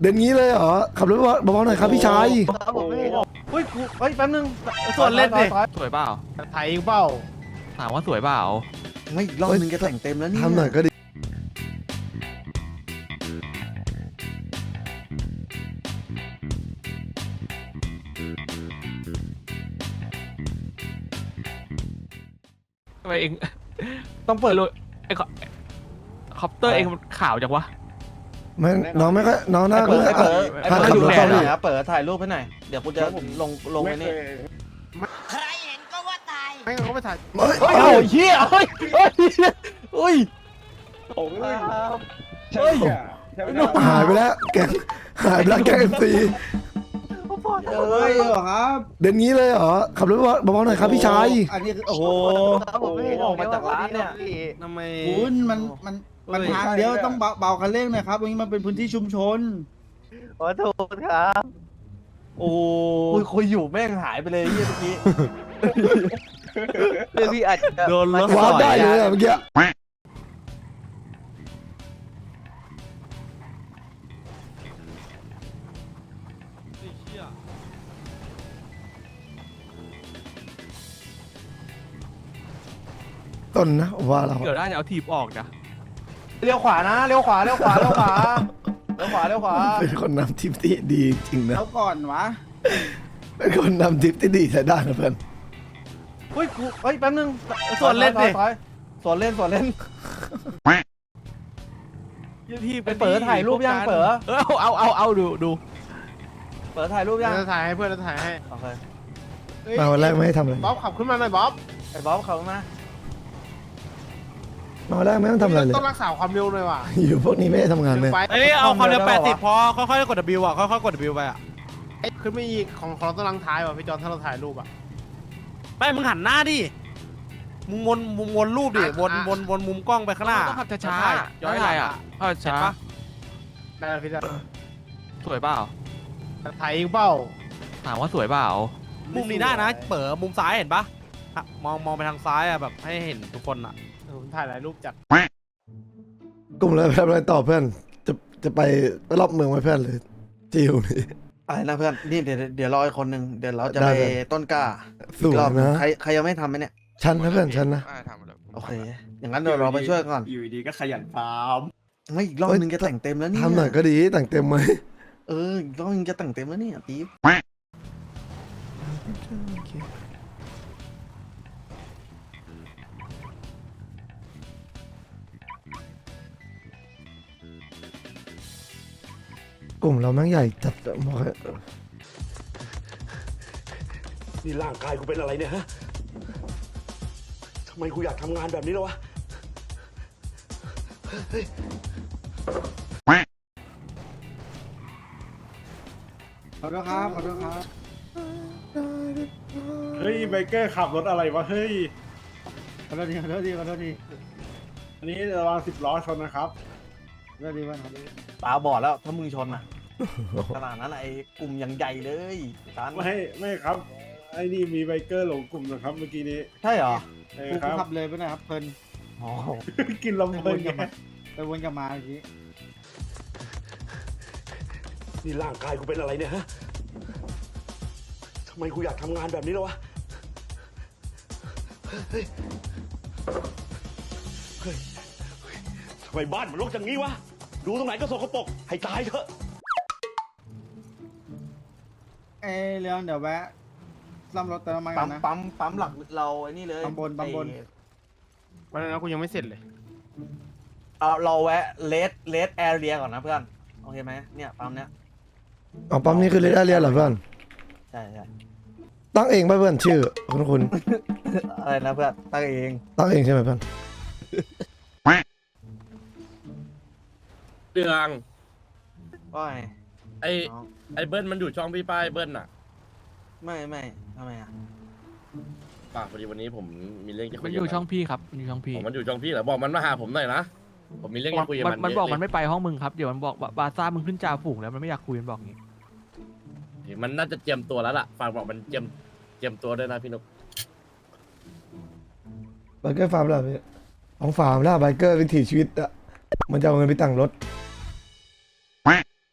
เดินงี้เลยเหรอ ขับรถเบาๆหน่อยครับพี่ชายเฮ้ยกูเฮ้ยแป๊บนึงส่วนเล่นดิถอยสวยเปล่าถ่ายเองเปล่าถามว่าสวยเปล่าไม่อีกรอบนึงจะแต่งเต็มแล้วเนี่ยทำหน่อยก็ดีทำไมเองต้องเปิดไอ้คอคอปเตอร์เองมันขาวจังวะ ไม่น้องไม่ค่อยน้องน่าไอ้เปิดไอ้เปิดไอ้ถ้าเปิดขับอยู่รถแค่ต้องไหนดิอะเปิดถ่ายรูปให้หน่อยเดี๋ยวกูจะลงลงไอ้นี่ใครเห็นก็ว่าตาย ไม่งั้นเขาไปถ่ายเฮ้ยเฮ้ยเอ้าโอ้ยเฮียเฮ้ยเฮ้ยเฮ้ยผมเลยเฮ้ยใช่ไหมครับหายไปแล้วแกงหายไปแล้วแกงเอ็มซี เฮ้ยเหรอครับเดินงี้เลยเหรอขับรถเบาๆหน่อยครับพี่ชายอันนี้คือโอ้โหผมไม่ออกมาจากร้านเนี่ยทำไม คุณมันมันมันทางเดียวต้องเบาเบาคันเร่งหนะครับตรงนี้มันเป็นพื้นที่ชุมชนขอโทษครับ โอ้ยคุยอยู่แม่งหายไปเลยเฮียเมื่อกี้เรื่องพี่อาจจะโดนรถวาสร์ปอยได้เลยอะอะเมื่อกี้ ต้นนะผมว่าเราเดี๋ยวน่าจะเอาทีบออกนะเลี้ยวขวานะเลี้ยวขวาเลี้ยวขวาเลี้ยวขวาเลี้ยวขวาเลี้ยวขวาเป็นคนนำทริปที่ดีจริงนะแล้วก่อนวะเป็นคนนำทริปที่ดีใช้ได้นะเพื่อนเฮ้ยกูเฮ้ยแป๊บนึงส่วนเล่นดิถอยส่วนเล่นส่วนเล่นทีบไปเปิดถ่ายรูปยังเปิดเออเอาเอาเอาดูดูเปิดถ่ายรูปยังเดี๋ยวจะถ่ายให้เพื่อนจะถ่ายให้โอเคเฮ้ยมาวันแรกไม่ให้ทำอะไรบ๊อบขับขึ้นมาหน่อยบ๊อบไอ้บ๊อบเขามา มาวันแรกไม่ต้องทำอะไรเลย ต้องรักษาความเร็วหน่อยว่ะอยู่พวกนี้ไม่ได้ทำงานเลยไปเอ้ยเอาความเร็ว80 พอ ค่อยๆกด W อะ ค่อยๆกด W ไปอะ ขึ้นไม่อีกของของเราต้องลังท้ายว่ะพี่จอนถ้าเราถ่ายรูปอะ ไปมึงหันหน้าดิ มึงวนมุมวนรูปดิ วนอะวนวนมุมกล้องไปข้างหน้าต้องขับช้าถ่ายๆย้อยไม่หลัถ่างยอะอะเออเห็นช้าปะได้แล้วพี่จอนสวยเปล่าถ่ายเองเปล่าถามว่าสวยเปล่า มุมนี้ได้นะ เปิดมุมซ้ายเห็นปะอะมองมองไปทางซ้ายอะแบบให้เห็นทุกคนอะ ผมถ่ายหลายรูปจัดกลุ่มเลยไปทำอะไรต่อเพื่อน จะจะไปรอบเมืองไว้เพื่อนเลยจิวนี่ อะไรนะเพื่อน นี่เดี๋ยวเดี๋ยวรออีกคนนึงเดี๋ยวเราจะได้ไปเลยต้นกล้าสูงอีกรอบหนึ่งนะใครใครยังไม่ทำไหมเนี่ยชันนะเพื่อนชันนะโอเค อย่างนั้นเดี๋ยวเราไปช่วยก่อนอยู่ดีก็ขยันฟาร์มไม่อีกรอบนึงจะแต่งเต็มแล้วเนี่ยทำหน่อยก็ดีแต่งเต็มไหมเอออีกรอบนึงจะแต่งเต็มแล้วเนี่ยตีฟ กลุ่มเราแม่งใหญ่จัดอะบอกให้นี่ร่างกายกูเป็นอะไรเนี่ยฮะทำไมกูอยากทำงานแบบนี้แล้ววะขอโทษครับขอโทษครับ เฮ้ยไบเกอร์ขับรถอะไรวะเฮ้ย ขอโทษทีขอโทษทีขอโทษทีอันนี้ระวังสิบล้อชนนะครับขอโทษทีเพื่อนขอโทษทีตาบอดแล้วถ้ามึงชนนะ ขนาดนั้นไอ้กลุ่มยังใหญ่เลยจานไม่ไม่ครับไอ้นี่มีไบเกอร์หลงกลุ่มนะครับเมื่อกี้นี้ใช่เหรอเออกูครับขับเลยไปหน่อยครับเพลินอ๋อกินลำไปเพลิวนนกลับไงมาไปวนกลับมาเมื่อกี้นี่ร่างกายกูเป็นอะไรเนี่ยฮะทำไมกูอยากทำงานแบบนี้แล้ววะ เฮ้ย เฮ้ยทำไมบ้านมันรกอย่างนี้วะ ดูตรงไหนก็สกปรกให้ตายเถอะ เอ้ยเรื่องเดี๋ยวแวะซ่อมรถเติมน้ำมันกัปั๊นมนะ ปั๊มปั๊มหลักเราไอ้นี่เลยปั๊มบนปั๊มบนไอ้วันนั้นกูยังไม่เสร็จเลย เอาเราแวะเลสเลสแอเรียก่อนนะเพื่อนโอเคไหมเนี่ยปั๊มเนี้ยอ๋อปั๊มนี้คือเลดอาเรียเหรอเพื่อน ใช่ใช่ตั้งเองป่ะเพื่อนชื่อคุณคุณอะไรนะเพื่อนตั้งเองตั้งเองใช่ไหมเพื่อนเดืองว่าไง ไอน้องไอเบิ้ลมันอยู่ช่องพี่ป้ายเบิ้ลน่ะไม่ไม่ทำไมอะป่ะพอดีวันนี้ผมมีเรื่องจะคุมันยอยู่กับช่องพี่ครับมันอยู่ช่องพี่ผมมันอยู่ช่องพี่เหรอบอกมันมาหาผมหน่อยนะผมมีเรื่องจะคุยกับมันมันมันบอกมันเยไม่ไปห้องมึงครับเดี๋ยวมันบอกว่าบาซ่ามึงขึ้นจ่าฝูงแล้วมันไม่อยากคุยมันบอกงี้มันน่าจะเจียมตัวแล้วล่ะฝากบอกมันเจียมเจียมตัวด้วยนะพี่นุกไบเกอร์ฟาร์มแล้วพี่ของฟาร์มแล้วไบเกอร์วิถีชีวิตอะมันจะเอาเงินไปตั้งรถ